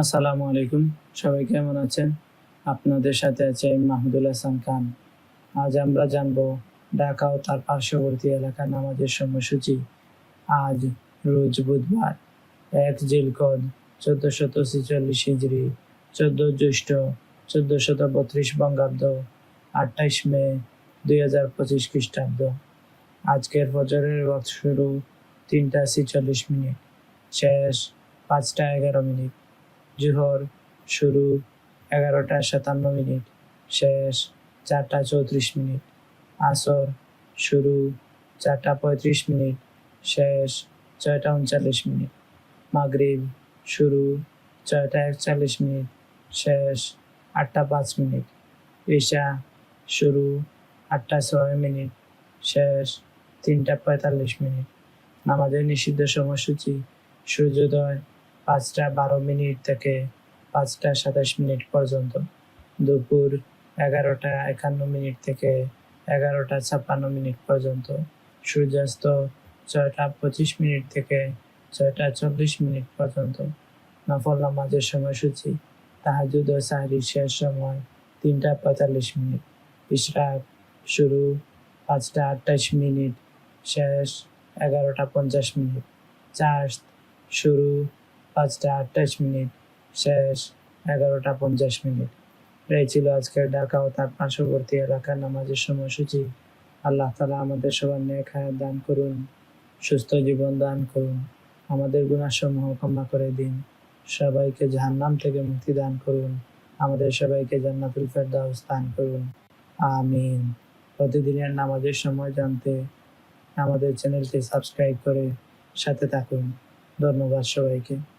আসসালামু আলাইকুম। সবাই কেমন আছেন? আপনাদের সাথে আছে মাহমুদুল হাসান খান। আজ আমরা জানব ঢাকা ও তার পার্শ্ববর্তী এলাকার নামাজের সময়সূচি। আজ রোজ বুধবার, এক জিলকদ চোদ্দ শত ছেচল্লিশ হিজড়ি চোদ্দ জ্যৈষ্ঠ চোদ্দ শত বত্রিশ বঙ্গাব্দ, আঠাইশ মে, দুই হাজার পঁচিশ খ্রিস্টাব্দ। আজকের বছরের শুরু তিনটা ছেচল্লিশ মিনিট, শেষ পাঁচটা এগারো মিনিট। জোহর শুরু এগারোটা সাতান্ন মিনিট, শেষ চারটা চৌত্রিশ মিনিট, আসর শুরু চারটা পঁয়ত্রিশ মিনিট, শেষ ছয়টা উনচল্লিশ মিনিট, মাগরিব শুরু ছয়টা একচল্লিশ মিনিট, শেষ আটটা পাঁচ মিনিট, ঈশা শুরু আটটা ছয় মিনিট, শেষ তিনটা পঁয়তাল্লিশ মিনিট। নামাজের নিষিদ্ধ সময়সূচি, সূর্যোদয় পাঁচটা বারো মিনিট থেকে পাঁচটা সাতাশ মিনিট পর্যন্ত। দুপুর এগারোটা একান্ন মিনিট থেকে এগারোটা ছাপ্পান্ন মিনিট পর্যন্ত। সূর্যাস্ত ছয়টা পঁচিশ মিনিট থেকে ছয়টা চল্লিশ মিনিট পর্যন্ত। নফল নামাজের সময়সূচি, তাহাজুদ ও সাহরির শেষ সময় তিনটা পঁয়তাল্লিশ মিনিট। ইশরাক শুরু পাঁচটা আটাইশ মিনিট, শেষ এগারোটা পঞ্চাশ মিনিট। চাষ শুরু পাঁচটা আটাইশ মিনিট, শেষ এগারোটা পঞ্চাশ মিনিট। এই ছিল আজকের ঢাকা ও তার পার্শ্ববর্তী এলাকার নামাজের সময়সূচি। আল্লাহ তালা আমাদের সবার নেক হায়াত দান করুন, সুস্থ জীবন দান করুন, আমাদের গুণাসমূহ ক্ষমা করে দিন। সবাইকে জাহান্নাম থেকে মুক্তি দান করুন, আমাদের সবাইকে জান্নাতুল ফেরদাউস দান করুন। আমিন। প্রতিদিনের নামাজের সময় জানতে আমাদের চ্যানেলটি সাবস্ক্রাইব করে সাথে থাকুন। ধন্যবাদ সবাইকে।